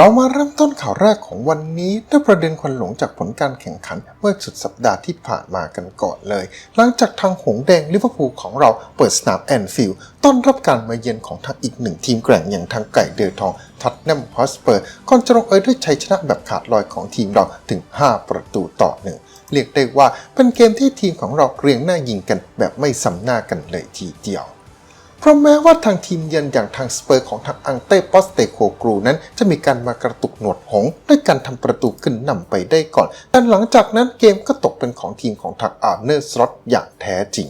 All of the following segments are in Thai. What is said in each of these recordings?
เรามาเริ่มต้นข่าวแรกของวันนี้ด้วยประเด็นควันหลงจากผลการแข่งขันเมื่อสุดสัปดาห์ที่ผ่านมากันก่อนเลย หลังจากทางหงแดงลิเวอร์พูลของเราเปิดสนามแอนฟิลด์ต้อนรับการมาเยือนของทางอีกหนึ่งทีมแกร่งอย่างทางไก่เดือทองทัตแนมฮอสเปอร์ก่อนจะลงเอยด้วยชัยชนะแบบขาดลอยของทีมเราถึง 5 ประตูต่อหนึ่งเรียกได้ว่าเป็นเกมที่ทีมของเราเรียงหน้ายิงกันแบบไม่ซ้ำหน้ากันเลยทีเดียว เพราะแม้ว่าทางทีมเยือนอย่างทางสเปอร์ของทางอังเต้ปอสเตโคกรูนั้น จะมีการมากระตุกหนวดหงส์ด้วยการทำประตูขึ้นนำไปได้ก่อน แต่หลังจากนั้นเกมก็ตกเป็นของทีมของทางอาร์เนอร์สล็อตอย่างแท้จริง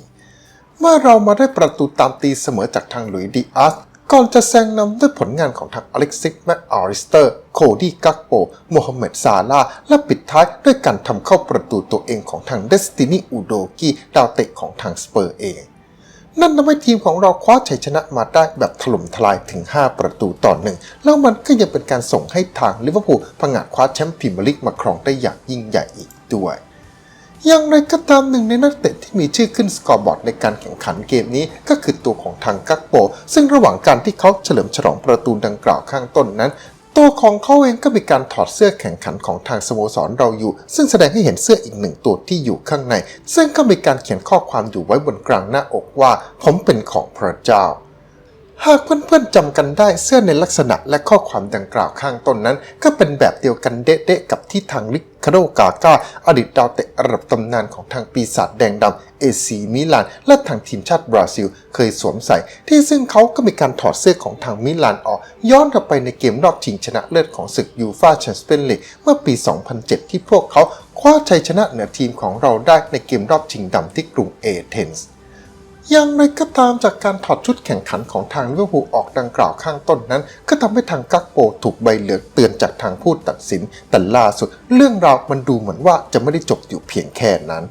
เมื่อเรามาได้ประตูตามตีเสมอจากทางหลุยดิอาสก่อนจะแซงนำด้วยผลงานของทางอเล็กซิสแมคอาริสเตอร์ โคดี้กักโปโมฮัมเหม็ดซาลา และปิดท้ายด้วยการทำเข้าประตูตัวเองของทางเดสตินีอูโดกีดาวเตะของทางสเปอร์เอง นั่นทำให้ทีมของเราคว้าชัยชนะมาได้แบบถล่มทลายถึง 5 ประตูต่อหนึ่งแล้วมันก็ยังเป็นการส่งให้ทางลิเวอร์พูลผงาดคว้าแชมป์พรีเมียร์ลีกมาครองได้อย่างยิ่งใหญ่อีกด้วยอย่างไรก็ตามหนึ่งในนักเตะที่มีชื่อขึ้นสกอร์บอร์ดในการแข่งขันเกมนี้ก็คือตัวของทางกักโป ซึ่งระหว่างการที่เขาเฉลิมฉลองประตูดังกล่าวข้างต้นนั้น ตัวของเขาเองก็มีการถอดเสื้อแข่งขันของทางสโมสรเราอยู่ ซึ่งแสดงให้เห็นเสื้ออีกหนึ่งตัวที่อยู่ข้างใน ซึ่งก็มีการเขียนข้อความอยู่ไว้บนกลางหน้าอกว่า ผมเป็นของพระเจ้า หากเพื่อนๆจำกันได้เสื้อในลักษณะและข้อความดังกล่าวข้างต้นนั้น ก็เป็นแบบเดียวกันเด๊ะๆกับที่ทางลิคาโดกาก้าอดีตดาวเตะระดับตำนานของทางปีศาจแดงดำเอซีมิลาน และทางทีมชาติบราซิล เคยสวมใส่ ที่ซึ่งเขาก็มีการถอดเสื้อของทางมิลานออก ย้อนกลับไปในเกมรอบชิงชนะเลิศของศึกยูฟาแชมเปี้ยนลีกเมื่อปี 2007 ที่พวกเขาคว้าชัยชนะเหนือทีมของเราได้ในเกมรอบชิงดำที่กรุงเอเธนส์ อย่างไรก็ตามจากการถอดชุดแข่งขันของทางลิเวอร์พูลออกดังกล่าวข้างต้นนั้น ก็ทำให้ทางกักโปถูกใบเหลืองเตือนจากทางผู้ตัดสิน แต่ล่าสุดเรื่องราวมันดูเหมือนว่าจะไม่ได้จบอยู่เพียงแค่นั้น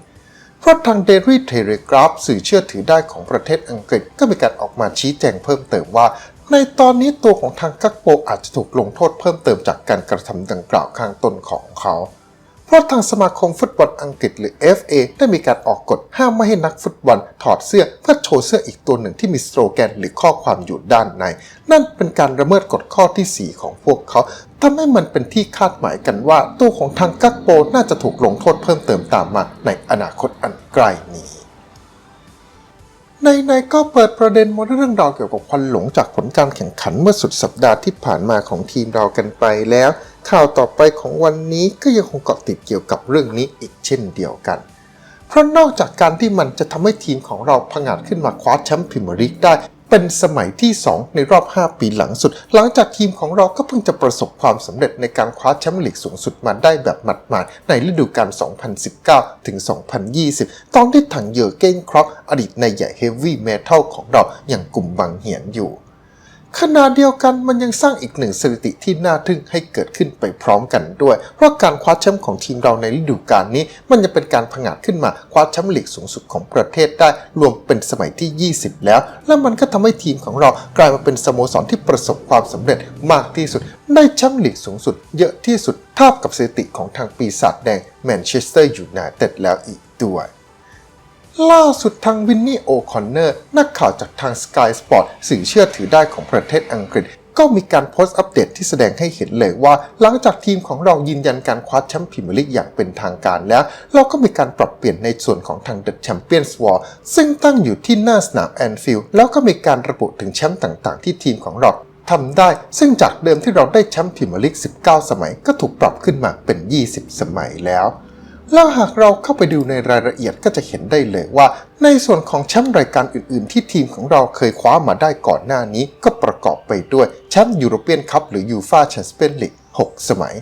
เพราะทางเดลี่เทเลกราฟสื่อเชื่อถือได้ของประเทศอังกฤษก็มีการออกมาชี้แจงเพิ่มเติมว่า ในตอนนี้ตัวของทางกักโปอาจจะถูกลงโทษเพิ่มเติมจากการกระทำดังกล่าวข้างต้นของเขา เพราะทางสมาคมฟุตบอลอังกฤษหรือ FA ได้มีการออกกฎห้ามไม่ให้นักฟุตบอลถอดเสื้อเพื่อโชว์เสื้ออีกตัวหนึ่งที่มีสโลแกนหรือข้อความอยู่ด้านใน นั่นเป็นการละเมิดกฎข้อที่ 4 ของพวกเขาทำให้มันเป็นที่คาดหมายกันว่า ตัวของทางกักโปน่าจะถูกลงโทษเพิ่มเติมตามมาในอนาคตอันใกล้นี้ในในก็เปิดประเด็นมาเรื่องราวเกี่ยวกับควันหลงจากผลการแข่งขันเมื่อสุดสัปดาห์ที่ผ่านมาของทีมเรากันไปแล้ว ข่าวต่อไปของวันนี้ก็ยังคงเกาะติดเกี่ยวกับเรื่องนี้อีกเช่นเดียวกัน เพราะนอกจากการที่มันจะทำให้ทีมของเราผงาดขึ้นมาคว้าแชมป์พรีเมียร์ลีกได้ เป็นสมัยที่ 2 ในรอบ 5 ปีหลังสุด หลังจากทีมของเราก็เพิ่งจะประสบความสำเร็จในการคว้าแชมป์ลีกสูงสุดมาได้แบบหมัดๆในฤดูกาล 2019 ถึง 2020 ตอนที่ถังเยอเก้นครอปอดีตในใหญ่เฮฟวี่เมทัลของเราอย่างกลุ่มบังเหียนอยู่ ขณะเดียวกันมันยังสร้างอีกหนึ่งสถิติที่น่าทึ่งให้เกิดขึ้นไปพร้อมกันด้วย เพราะการคว้าแชมป์ของทีมเราในฤดูกาลนี้ มันจะเป็นการผงาดขึ้นมาคว้าแชมป์ลีกสูงสุดของประเทศได้รวมเป็นสมัยที่ 20 แล้ว และมันก็ทำให้ทีมของเรากลายมาเป็นสโมสรที่ประสบความสำเร็จมากที่สุด ได้แชมป์ลีกสูงสุด เยอะที่สุดเท่ากับสถิติของทางปีศาจแดงแมนเชสเตอร์ยูไนเต็ดแล้วอีกด้วย ล่าสุดทางวินนี่โอคอนเนอร์นักข่าวจากทาง Sky Sport สื่อเชื่อถือได้ของประเทศอังกฤษ ก็มีการโพสต์อัปเดตที่แสดงให้เห็นเลยว่า หลังจากทีมของเรายืนยันการคว้าแชมป์พรีเมียร์ลีกอย่างเป็นทางการแล้ว เราก็มีการปรับเปลี่ยนในส่วนของทาง The Champions War ซึ่งตั้งอยู่ที่หน้าสนามแอนฟิลด์แล้วก็มีการระบุถึงแชมป์ต่างๆ ที่ทีมของเราทำได้ ซึ่งจากเดิมที่เราได้แชมป์พรีเมียร์ลีก19 สมัย ก็ถูกปรับขึ้นมาเป็น 20 สมัยแล้ว แล้วหากเราเข้าไปดูในรายละเอียดก็จะเห็นได้เลยว่า ในส่วนของแชมป์รายการอื่นๆ ที่ทีมของเราเคยคว้ามาได้ก่อนหน้านี้ ก็ประกอบไปด้วยแชมป์ยูโรเปียนคัพหรือยูฟาแชมเปี้ยนลีก6สมัย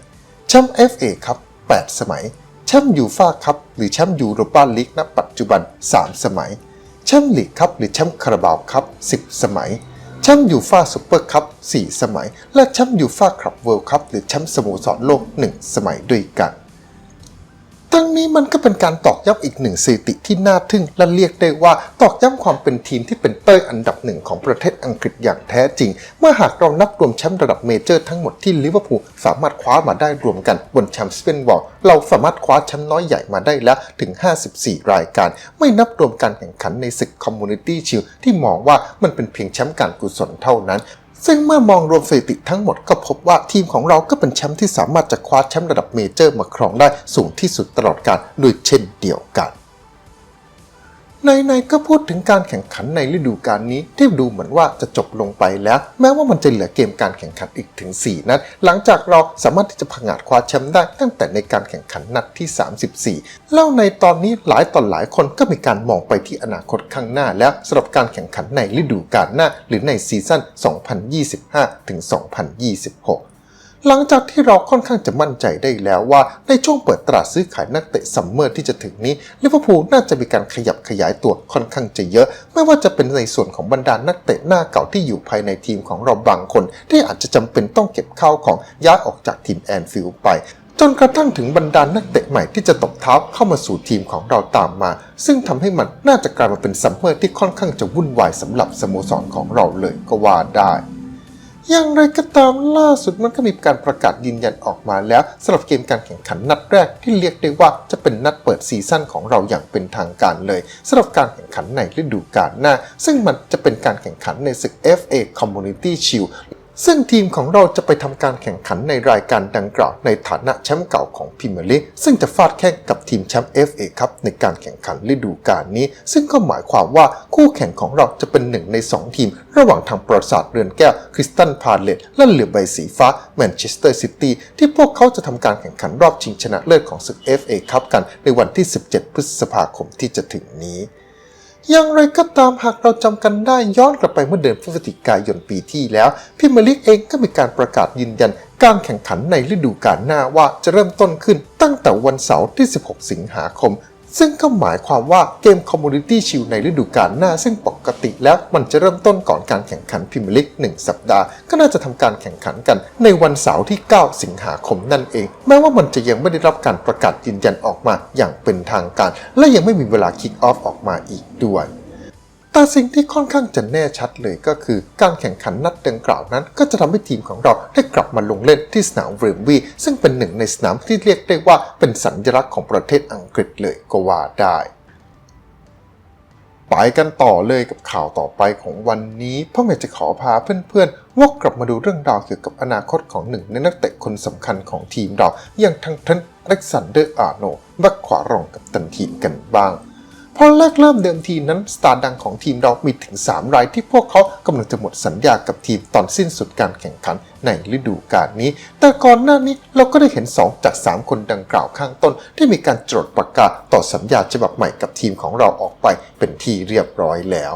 แชมป์ FA ครับ8สมัย แชมป์ยูฟาคัพหรือแชมป์ยูโรปาลีกณปัจจุบัน 3 สมัย แชมป์ลีกคัพหรือแชมป์คาราบาวคัพ10 สมัยแชมป์ยูฟาซูเปอร์คัพ4สมัย และแชมป์ยูฟาคลับเวิลด์คัพหรือแชมป์สโมสรโลก 1 สมัยด้วยกัน ทั้งนี้มันก็เป็นการตอกย้ำอีกหนึ่งสถิติที่น่าทึ่งและเรียกได้ว่าตอกย้ำความเป็นทีมที่เป็นเต้ยอันดับหนึ่งของประเทศอังกฤษอย่างแท้จริง เมื่อหากเรานับรวมแชมป์ระดับเมเจอร์ทั้งหมดที่ลิเวอร์พูลสามารถคว้ามาได้รวมกันบนแชมป์สเปนบอลเราสามารถคว้าแชมป์น้อยใหญ่มาได้แล้วถึง 54 รายการ ไม่นับรวมการแข่งขันในศึกคอมมูนิตี้ชิลที่มองว่ามันเป็นเพียงแชมป์การกุศลเท่านั้น ซึ่งเมื่อมองรวมสถิติทั้งหมดก็พบว่าทีมของเราก็เป็นแชมป์ที่สามารถจะคว้าแชมป์ระดับเมเจอร์มาครองได้สูงที่สุดตลอดกาลด้วยเช่นเดียวกัน ในๆก็พูดถึงการแข่งขันในฤดูกาลนี้ที่ดูเหมือนว่าจะจบลงไปแล้ว แม้ว่ามันจะเหลือเกมการแข่งขันอีกถึง 4 นัด หลังจากเราสามารถที่จะผงาดคว้าแชมป์ได้ตั้งแต่ในการแข่งขันนัดที่ 34 แล้วในตอนนี้หลายต่อหลายคนก็มีการมองไปที่อนาคตข้างหน้าแล้วสำหรับการแข่งขันในฤดูกาลหน้า หรือในซีซั่น 2025ถึง2026 หลังจากที่เราค่อนข้างจะมั่นใจได้แล้วว่า ในช่วงเปิดตลาดซื้อขายนักเตะซัมเมอร์ที่จะถึงนี้ลิเวอร์พูลน่าจะมีการขยับขยายตัวค่อนข้างจะเยอะ ไม่ว่าจะเป็นในส่วนของบรรดานักเตะหน้าเก่าที่อยู่ภายในทีมของเราบางคน ที่อาจจะจำเป็นต้องเก็บข้าวของย้ายออกจากทีมแอนฟิลด์ไปจนกระทั่งถึงบรรดานักเตะใหม่ที่จะตบเท้าเข้ามาสู่ทีมของเราตามมา ซึ่งทำให้มันน่าจะกลายมาเป็นซัมเมอร์ที่ค่อนข้างจะวุ่นวายสำหรับสโมสรของเราเลยก็ว่าได้ อย่างไรก็ตามล่าสุดมันก็มีการประกาศยืนยันออกมาแล้วสำหรับเกมการแข่งขันนัดแรกที่เรียกได้ว่าจะเป็นนัดเปิดซีซั่นของเราอย่างเป็นทางการเลยสำหรับการแข่งขันในฤดูกาลหน้า ซึ่งมันจะเป็นการแข่งขันในศึก FA Community Shield ซึ่งทีมของเราจะไปทำการแข่งขันในรายการดังกล่าวในฐานะแชมป์เก่าของพรีเมลีซึ่งจะฟาดแข่งกับทีมแชมป์ FA ครับในการแข่งขันฤดูกาลนี้ ซึ่งก็หมายความว่าคู่แข่งของเราจะเป็นหนึ่งใน 2 ทีม ระหว่างทางปราสาทเรือนแก้วคริสตันพาเลตและเหลือใบสีฟ้าแมนเชสเตอร์ซิตี้ที่พวกเขาจะทำการแข่งขันรอบชิงชนะเลิศของศึก FA ครับกันในวันที่ 17 พฤษภาคมที่จะถึงนี้ อย่างไรก็ตามหากเราจำกันได้ย้อนกลับไปเมื่อเดือนพฤศจิกายนปีที่แล้วพิมลิกเองก็มีการประกาศยืนยันการแข่งขันในฤดูกาลหน้าว่าจะเริ่มต้นขึ้นตั้งแต่วันเสาร์ที่ 16 สิงหาคม ซึ่งก็หมายความว่าเกม Community Shield ในฤดูกาลหน้า ซึ่งปกติแล้วมันจะเริ่มต้นก่อนการแข่งขันพิมยร์ลีก1 สัปดาห์ ก็น่าจะทำการแข่งขันกันในวันเสาร์ที่ 9 สิงหาคมนั่นเอง แม้ว่ามันจะยังไม่ได้รับการประกาศยืนยันออกมาอย่างเป็นทางการ และยังไม่มีเวลาคิกออฟออกมาอีกด้วย แต่สิ่งที่ค่อนข้างจะแน่ชัดเลยก็คือการแข่งขันนัดดังกล่าวนั้น ก็จะทำให้ทีมของเราได้กลับมาลงเล่นที่สนามเวมบลีซึ่งเป็นหนึ่งในสนามที่เรียกได้ว่าเป็นสัญลักษณ์ของประเทศอังกฤษเลยก็ว่าได้ไปกันต่อเลยกับข่าวต่อไปของวันนี้พ่อแม่จะขอพาเพื่อนๆวกกลับมาดูเรื่องราวเกี่ยวกับอนาคตของหนึ่งในนักเตะคนสำคัญของทีมเราอย่างทางเทนเล็กซานเดอร์อาร์โนแบ็คขวารองกับตันทีมกันบ้าง เพราะแรกเริ่มเดิมทีนั้นสตาร์ดังของทีมเรามีถึง 3 รายที่พวกเขากำลังจะหมดสัญญากับทีมตอนสิ้นสุดการแข่งขันในฤดูกาลนี้ แต่ก่อนหน้านี้เราก็ได้เห็น 2 จาก 3 คนดังกล่าวข้างต้น ที่มีการจดประกาศต่อสัญญาฉบับใหม่กับทีมของเราออกไปเป็นที่เรียบร้อยแล้ว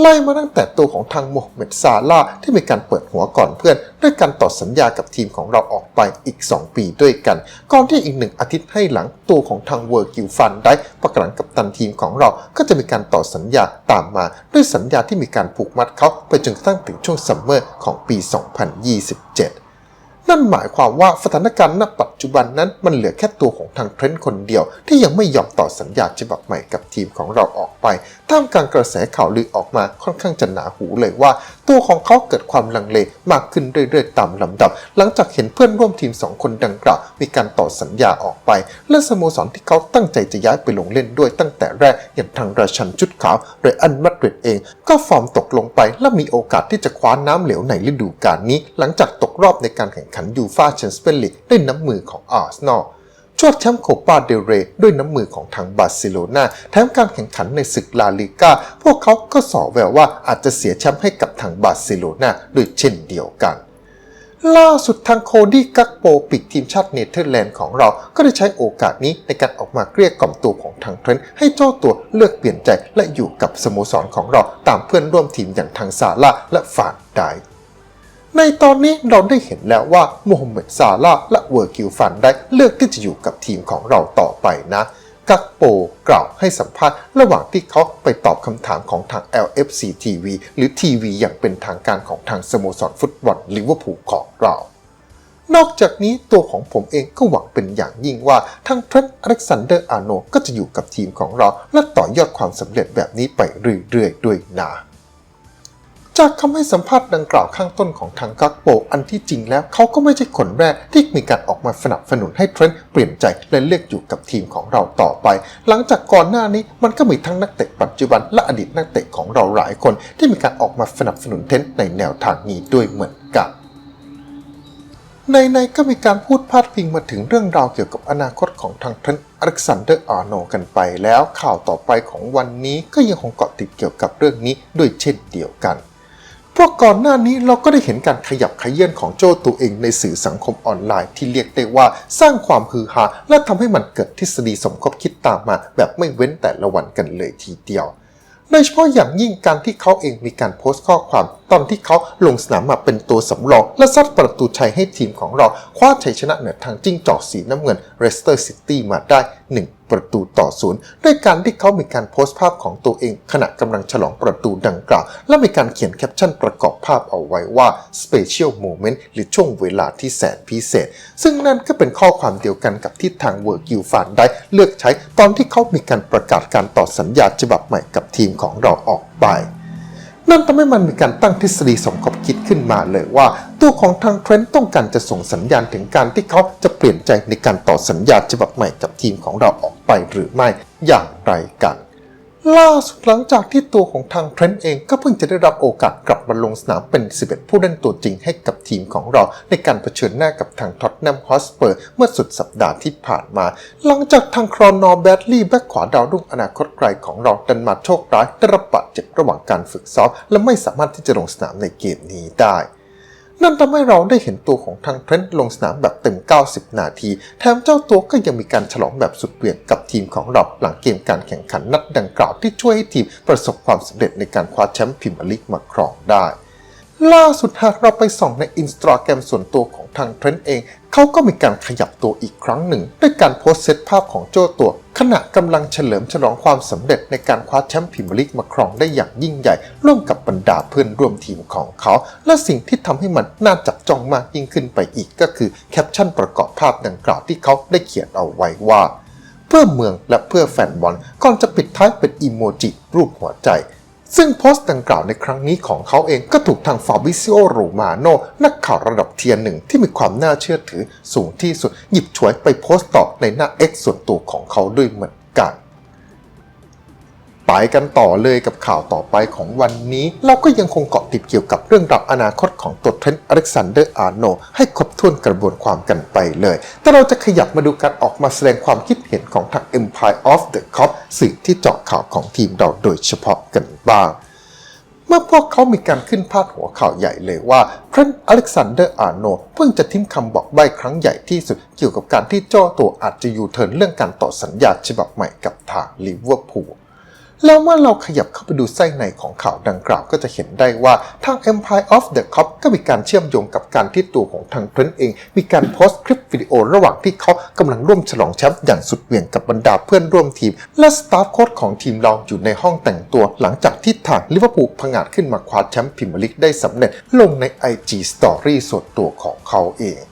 ไล่มาตั้งแต่ตัวของทางโมฮัมเหม็ดซาลาที่มีการเปิดหัวก่อนเพื่อน ด้วยการต่อสัญญากับทีมของเราออกไปอีก 2 ปีด้วยกัน ก่อนที่อีกหนึ่งอาทิตย์ให้หลังตัวของทางเวอร์กิลฟันได้ประกันกับตันทีมของเราก็จะมีการต่อสัญญาตามมา ด้วยสัญญาที่มีการผูกมัดเขาไปจนกระทั่งถึงช่วงซัมเมอร์ของปี 2027 นั่นหมายความว่าสถานการณ์ณปัจจุบันนั้นมันเหลือแค่ตัวของทางเทรนด์คนเดียว ที่ยังไม่ยอมต่อสัญญาฉบับใหม่กับทีมของเราออกไปท่ามกลางกระแสข่าวลือออกมาค่อนข้างจะหนาหูเลยว่า ตัวของเขาเกิดความลังเลมากขึ้นเรื่อยๆตามลำดับ หลังจากเห็นเพื่อนร่วมทีม 2 คนดังกล่าวมีการต่อสัญญาออกไป และสโมสรที่เขาตั้งใจจะย้ายไปลงเล่นด้วยตั้งแต่แรกอย่างทางราชันชุดขาวเรอันมาดริดเอง ก็ฟอร์มตกลงไปและมีโอกาสที่จะคว้าน้ำเหลวในฤดูกาลนี้ หลังจากตกรอบในการแข่งขันยูฟาแชมเปี้ยนลีกด้วยน้ำมือของอาร์เซนอล ชวดแชมป์โคปาเดลเรย์ด้วยน้ำมือของทางบาร์เซโลนาแถมการแข่งขันในศึกลาลิก้าพวกเขาก็สอแววว่าอาจจะเสียแชมป์ให้กับทางบาร์เซโลนาด้วยเช่นเดียวกันล่าสุดทางโคดี้กักโปปิกทีมชาติเนเธอร์แลนด์ของเรา ก็ได้ใช้โอกาสนี้ในการออกมาเกลี้ยกล่อมตัวของทางเทรนต์ให้เจ้าตัวเลือกเปลี่ยนใจและอยู่กับสโมสรของเราตามเพื่อนร่วมทีมอย่างทางซาร่าและฟานไดค์ ในตอนนี้เราได้เห็นแล้วว่าโมฮัมเหม็ดซาลาและเวอร์กิลฟันได้เลือกที่จะอยู่กับทีมของเราต่อไปนะ กักโปกล่าวให้สัมภาษณ์ระหว่างที่เขาไปตอบคำถามของทาง LFC TV หรือทีวีอย่างเป็นทางการของทางสโมสรฟุตบอลลิเวอร์พูลของเรานอกจากนี้ตัวของผมเองก็หวังเป็นอย่างยิ่งว่าทางเทรนต์อเล็กซานเดอร์อาร์โนก็จะอยู่กับทีมของเรา และต่อยอดความสำเร็จแบบนี้ไปเรื่อยๆด้วยนะ จากคำให้สัมภาษณ์ดังกล่าวข้างต้นของทางกักโป อันที่จริงแล้วเขาก็ไม่ใช่คนแรกที่มีการออกมาสนับสนุนให้เทรนต์เปลี่ยนใจและเลือกอยู่กับทีมของเราต่อไป หลังจากก่อนหน้านี้มันก็มีทั้งนักเตะปัจจุบันและอดีตนักเตะของเราหลายคน ที่มีการออกมาสนับสนุนเทรนต์ในแนวทางนี้ด้วยเหมือนกันในในก็มีการพูดพาดพิงมาถึงเรื่องราวเกี่ยวกับอนาคตของทางเทรนต์อเล็กซานเดอร์อาร์โนกันไปแล้วข่าวต่อไปของวันนี้ก็ยังคงเกาะติดเกี่ยวกับเรื่องนี้ด้วยเช่นเดียวกัน เพราะก่อนหน้านี้เราก็ได้เห็นการขยับขยื่นของโจตัวเองในสื่อสังคมออนไลน์ที่เรียกได้ว่าสร้างความฮือฮาและทำให้มันเกิดทฤษฎีสมคบคิดตามมา แบบไม่เว้นแต่ละวันกันเลยทีเดียวโดยเฉพาะอย่างยิ่งการที่เขาเองมีการโพสต์ข้อความ ตอนที่เขาลงสนามมาเป็นตัวสำรอง และซัดประตูชัยให้ทีมของเรา คว้าชัยชนะเหนือทางจิ้งจอกสีน้ำเงินเรสเตอร์ซิตี้มาได้ 1ประตูต่อศูนย์ด้วยการที่เขามีการโพสต์ภาพของตัวเอง ขณะกำลังฉลองประตูดังกล่าว และมีการเขียนแคปชั่นประกอบภาพเอาไว้ว่า Special Moment หรือช่วงเวลาที่แสนพิเศษ ซึ่งนั่นก็เป็นข้อความเดียวกันกับที่ทางเวอร์กิลฟานได้เลือกใช้ตอนที่เขามีการประกาศการต่อสัญญาฉบับใหม่กับทีมของเราออกไป นั่นทำให้มันมีการตั้งทฤษฎีสมคบคิดขึ้นมาเลยว่า ตัวของทางเทรนต์ต้องการจะส่งสัญญาณถึงการที่เขาจะเปลี่ยนใจในการต่อสัญญาฉบับใหม่กับทีมของเราออกไปหรือไม่อย่างไรกัน ล่าสุดหลังจากที่ตัวของทางเทรนต์เองก็เพิ่งจะได้รับโอกาสกลับมาลงสนามเป็น 11 ผู้เล่นตัวจริงให้กับทีมของเรา ในการเผชิญหน้ากับทางท็อตแนมฮอสเปอร์เมื่อสุดสัปดาห์ที่ผ่านมา หลังจากทางครอนอร์แบดลี่แบ็คขวาดาวรุ่งอนาคตไกลของเราดันมาโชคร้ายได้รับบาดเจ็บระหว่างการฝึกซ้อมและไม่สามารถที่จะลงสนามในเกมนี้ได้ นั่นทำให้เราได้เห็นตัวของทางเทรนต์ลงสนามแบบเต็ม 90 นาที แถมเจ้าตัวก็ยังมีการฉลองแบบสุดเวียงกับทีมของเราหลังเกมการแข่งขันนัดดังกล่าวที่ช่วยให้ทีมประสบความสำเร็จในการคว้าแชมป์พรีเมียร์ลีกมาครองได้ล่าสุดหากเราไปส่องในอินสตาแกรมส่วนตัวของทางเทรนต์เอง เขาก็มีการขยับตัวอีกครั้งหนึ่ง ด้วยการโพสต์เซตภาพของโจ้ตัว ขณะกำลังเฉลิมฉลองความสำเร็จในการคว้าแชมป์พรีเมียร์ลีกมาครองได้อย่างยิ่งใหญ่ ร่วมกับบรรดาเพื่อนร่วมทีมของเขา และสิ่งที่ทำให้มันน่าจับจ้องมากยิ่งขึ้นไปอีกก็คือแคปชั่นประกอบภาพดังกล่าวที่เขาได้เขียนเอาไว้ว่า เพื่อเมืองและเพื่อแฟนบอลก่อนจะปิดท้ายเป็นอีโมจิรูปหัวใจ ซึ่งโพสต์ดังกล่าวในครั้งนี้ของเขาเองก็ถูกทางฟาบิซิโอรูมาโนนักข่าวระดับเทียนหนึ่งที่มีความน่าเชื่อถือสูงที่สุดหยิบฉวยไปโพสต์ต่อในหน้า X ส่วนตัวของเขาด้วยเหมือนกัน ไปกันต่อเลยกับข่าวต่อไปของวันนี้ เราก็ยังคงเกาะติดเกี่ยวกับเรื่องราวอนาคตของตัวเทรนต์อเล็กซานเดอร์อาร์โนให้ครบถ้วนกระบวนความกันไปเลย แต่เราจะขยับมาดูการออกมาแสดงความคิดเห็นของทาง Empire of the Cop สื่อที่เจาะข่าวของทีมเราโดยเฉพาะกันบ้างเมื่อพวกเขามีการขึ้นพาดหัวข่าวใหญ่เลยว่าเทรนต์อเล็กซานเดอร์อาร์โนเพิ่งจะทิ้งคำบอกใบ้ครั้งใหญ่ที่สุด เกี่ยวกับการที่เจ้าตัวอาจจะยูเทิร์นเรื่องการต่อสัญญาฉบับใหม่กับทางลิเวอร์พูล แล้วเมื่อเราขยับเข้าไปดูไส้ในของข่าวดังกล่าวก็จะเห็นได้ว่าทาง Empire of the Cop ก็มีการเชื่อมโยงกับการที่ตัวของทางเทรนเอง มีการโพสต์คลิปวิดีโอระหว่างที่เขากำลังร่วมฉลองแชมป์อย่างสุดเหวี่ยงกับบรรดาเพื่อนร่วมทีม และสตาฟโค้ชของทีมเราอยู่ในห้องแต่งตัว หลังจากที่ทางลิเวอร์พูลผงาดขึ้นมาคว้าแชมป์พรีเมียร์ลีกได้สำเร็จลงใน IG Story ส่วนตัวของเขาเอง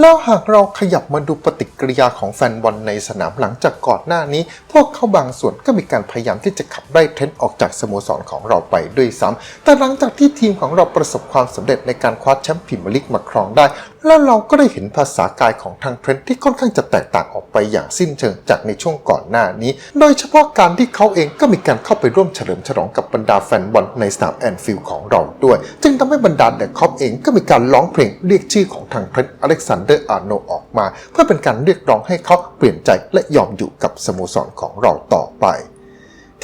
แล้วหากเราขยับมาดูปฏิกิริยาของแฟนบอลในสนามหลังจากก่อนหน้านี้ พวกเขาบางส่วนก็มีการพยายามที่จะขับไล่เทรนต์ออกจากสโมสรของเราไปด้วยซ้ำแต่หลังจากที่ทีมของเราประสบความสำเร็จในการคว้าแชมป์พรีเมียร์ลีกมาครองได้ แล้วเราก็ได้เห็นภาษากายของทางเทรนต์ที่ค่อนข้างจะแตกต่างออกไปอย่างสิ้นเชิงจากในช่วงก่อนหน้านี้ โดยเฉพาะการที่เขาเองก็มีการเข้าไปร่วมเฉลิมฉลองกับบรรดาแฟนบอลในสนามแอนฟิลด์ของเราด้วย จึงทำให้บรรดาเดอะคอปเองก็มีการร้องเพลงเรียกชื่อของทางเทรนต์อเล็กซานเดอร์อาร์โนออกมา เพื่อเป็นการเรียกร้องให้เขาเปลี่ยนใจและยอมอยู่กับสโมสรของเราต่อไป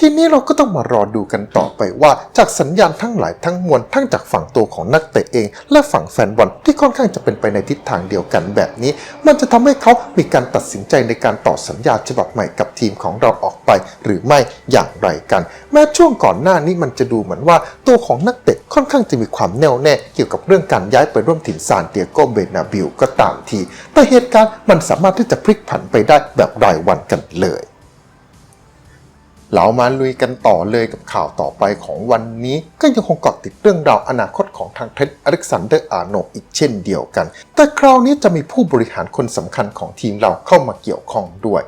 ทีนี้เราก็ต้องมารอดูกันต่อไปว่าจากสัญญาณทั้งหลายทั้งมวลทั้งจากฝั่งตัวของนักเตะเอง และฝั่งแฟนบอลที่ค่อนข้างจะเป็นไปในทิศทางเดียวกันแบบนี้ มันจะทำให้เขามีการตัดสินใจในการต่อสัญญาฉบับใหม่กับทีมของเราออกไป หรือไม่อย่างไรกัน แม้ช่วงก่อนหน้านี้มันจะดูเหมือนว่าตัวของนักเตะค่อนข้างจะมีความแน่วแน่เกี่ยวกับเรื่องการย้ายไปร่วมทีมซานเตียโกเบนาบิลก็ตามที แต่เหตุการณ์มันสามารถที่จะพลิกผันไปได้แบบรายวันกันเลย เรามาลุยกันต่อเลยกับข่าวต่อไปของวันนี้ ก็ยังคงเกาะติดเรื่องราวอนาคตของทางเทรนต์อเล็กซานเดอร์อาโนอีกเช่นเดียวกัน แต่คราวนี้จะมีผู้บริหารคนสำคัญของทีมเราเข้ามาเกี่ยวข้องด้วย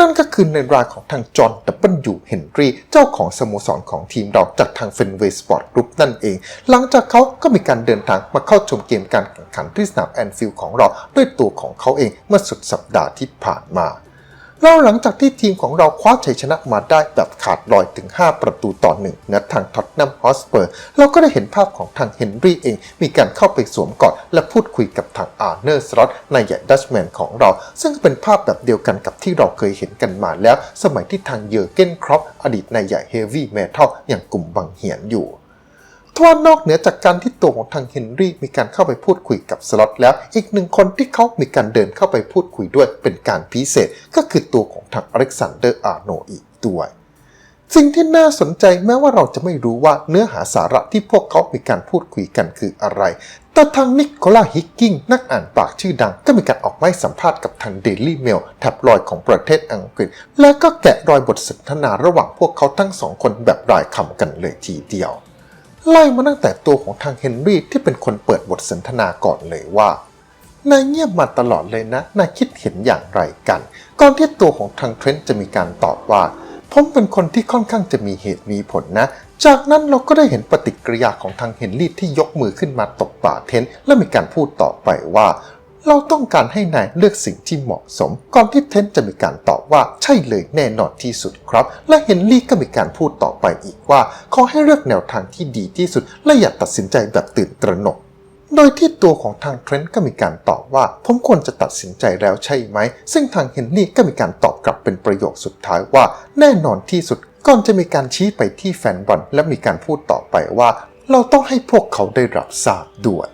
นั่นก็คือในรายของทางจอห์นดับเบิลยูเฮนรี่เจ้าของสโมสรของทีมเราจากทางเฟนเวย์สปอร์ตกรุ๊ปนั่นเอง หลังจากเขาก็มีการเดินทางมาเข้าชมเกมการแข่งขันที่สนามแอนฟิลด์ของเราด้วยตัวของเขาเองเมื่อสุดสัปดาห์ที่ผ่านมา แล้วหลังจากที่ทีมของเราคว้าชัยชนะมาได้แบบขาดลอยถึง 5 ประตูต่อหนึ่งณทางท็อตแนมฮอสเปอร์ เราก็ได้เห็นภาพของทางเฮนรี่เอง มีการเข้าไปสวมกอดและพูดคุยกับทางอาร์เนอร์สล็อตนายใหญ่ดัชแมนของเรา ซึ่งเป็นภาพแบบเดียวกันกับที่เราเคยเห็นกันมาแล้ว สมัยที่ทางเยอร์เกนครอปอดีตนายใหญ่เฮฟวี่เมทัลอย่างกลุ่มบังเหียนอยู่ ทว่านอกเหนือจากการที่ตัวของทางเฮนรี่มีการเข้าไปพูดคุยกับสล็อตแล้ว อีกหนึ่งคนที่เขามีการเดินเข้าไปพูดคุยด้วยเป็นการพิเศษ ก็คือตัวของทางอเล็กซานเดอร์อาร์โนอีกด้วยสิ่งที่น่าสนใจแม้ว่าเราจะไม่รู้ว่าเนื้อหาสาระที่พวกเขา มีการพูดคุยกันคืออะไร แต่ทางนิโคลาฮิกกิงนักอ่านปากชื่อดัง ก็มีการออกมาสัมภาษณ์กับทางเดลี่เมลแท็บลอยของประเทศอังกฤษ และก็แกะรอยบทสนทนาระหว่างพวกเขาทั้งสองคนแบบรายคำกันเลยทีเดียว ไล่มาตั้งแต่ตัวของทางเฮนรี่ที่เป็นคนเปิดบทสนทนาก่อนเลยว่านายเงียบมาตลอดเลยนะ นายคิดเห็นอย่างไรกัน ก่อนที่ตัวของทางเทรนต์จะมีการตอบว่า ผมเป็นคนที่ค่อนข้างจะมีเหตุมีผลนะ จากนั้นเราก็ได้เห็นปฏิกิริยาของทางเฮนรี่ที่ยกมือขึ้นมาตบบ่าเทรนต์และมีการพูดต่อไปว่า เราต้องการให้นายเลือกสิ่งที่เหมาะสม ก่อนที่เทนต์จะมีการตอบว่าใช่เลยแน่นอนที่สุดครับ และเฮนรี่ก็มีการพูดต่อไปอีกว่า ขอให้เลือกแนวทางที่ดีที่สุด และอย่าตัดสินใจแบบตื่นตระหนก โดยที่ตัวของทางเทรนต์ก็มีการตอบว่าผมควรจะตัดสินใจแล้วใช่ไหม ซึ่งทางเฮนรี่ก็มีการตอบกลับเป็นประโยคสุดท้ายว่า แน่นอนที่สุดก่อนจะมีการชี้ไปที่แฟนบอลและมีการพูดต่อไปว่า เราต้องให้พวกเขาได้รับทราบด้วย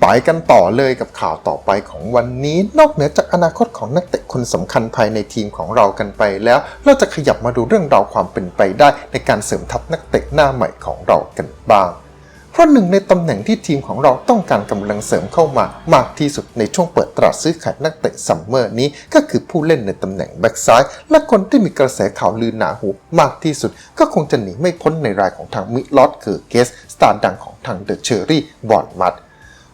ไปกันต่อเลยกับข่าวต่อไปของวันนี้ นอกเหนือจากอนาคตของนักเตะคนสำคัญภายในทีมของเรากันไปแล้ว เราจะขยับมาดูเรื่องราวความเป็นไปได้ ในการเสริมทัพนักเตะหน้าใหม่ของเรากันบ้างเพราะหนึ่งในตำแหน่งที่ทีมของเราต้องการกำลังเสริมเข้ามามากที่สุดในช่วงเปิดตลาดซื้อขายนักเตะซัมเมอร์นี้ก็คือผู้เล่นในตำแหน่งแบ็กซ้าย และคนที่มีกระแสข่าวลือหนาหูมากที่สุด ก็คงจะหนีไม่พ้นในรายของทางมิลอดคือเกส สตาร์ดังของทางเดอะเชอรี่บอนมัด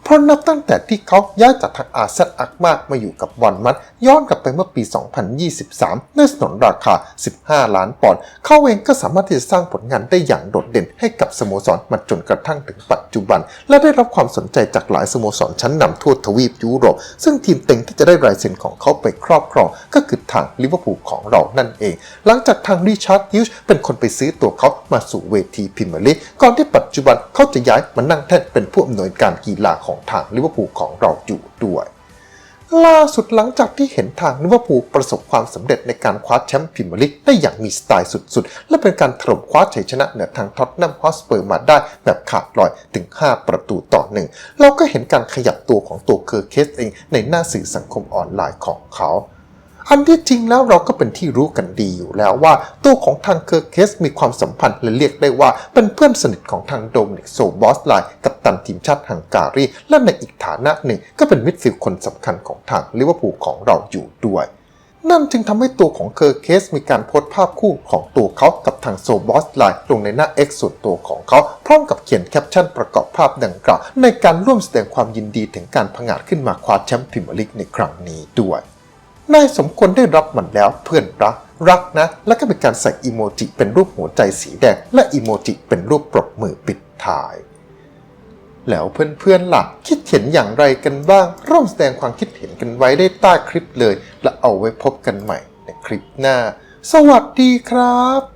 เพราะนับตั้งแต่ที่เขาย้ายจากทางอาเซนอักมามาอยู่กับบอลมัด ย้อนกลับไปเมื่อปี 2023ด้วยสนนราคา 15 ล้านปอนด์เขาเองก็สามารถที่จะสร้างผลงานได้อย่างโดดเด่นให้กับสโมสรมาจนกระทั่งถึงปัจจุบัน และได้รับความสนใจจากหลายสโมสรชั้นนำทั่วทวีปยุโรป ซึ่งทีมเต็งที่จะได้รายเซ็นของเขาไปครอบครอง ก็คือทางลิเวอร์พูลของเรานั่นเอง หลังจากทางริชาร์ดฮิวช์เป็นคนไปซื้อตัวเขามาสู่เวทีพรีเมียร์ลีกก่อนที่ปัจจุบันเขาจะย้ายมานั่งแท่นเป็นผู้อำนวยการกีฬาของทางลิเวอร์พูลของเราอยู่ด้วยล่าสุดหลังจากที่เห็นทางลิเวอร์พูลประสบความสำเร็จในการคว้าแชมป์พรีเมียร์ลีกได้อย่างมีสไตล์สุดๆ และเป็นการถล่มคว้าชัยชนะเหนือทางท็อตแนมฮอสเปอร์มาได้แบบขาดลอยถึง 5 ประตูต่อหนึ่งเราก็เห็นการขยับตัวของตัวเคอร์เคสเองในหน้าสื่อสังคมออนไลน์ของเขา อันที่จริงแล้วเราก็เป็นที่รู้กันดีอยู่แล้วว่าตัวของทางเคอร์เคสมีความสัมพันธ์และเรียกได้ว่าเป็นเพื่อนสนิทของทางโดมินิกโซบอสไลน์กับตันทีมชาติฮังการี และในอีกฐานะหนึ่งก็เป็นมิดฟิลด์คนสำคัญของทางลิเวอร์พูลของเราอยู่ด้วยนั่นจึงทำให้ตัวของเคอร์เคสมีการโพสต์ภาพคู่ของตัวเขากับทางโซบอสไลน์ลงในหน้า X ส่วนตัวของเขา พร้อมกับเขียนแคปชั่นประกอบภาพดังกล่าวในการร่วมแสดงความยินดีถึงการผงาดขึ้นมาคว้าแชมป์พรีเมียร์ลีกในครั้งนี้ด้วย นายสมควรได้รับมันแล้วเพื่อนรัก รักนะ แล้วก็เป็นการใส่อีโมจิเป็นรูปหัวใจสีแดง และอีโมจิเป็นรูปปรบมือปิดท้าย แล้วเพื่อนๆล่ะคิดเห็นอย่างไรกันบ้าง ร่วมแสดงความคิดเห็นกันไว้ได้ใต้คลิปเลย และเอาไว้พบกันใหม่ในคลิปหน้า สวัสดีครับ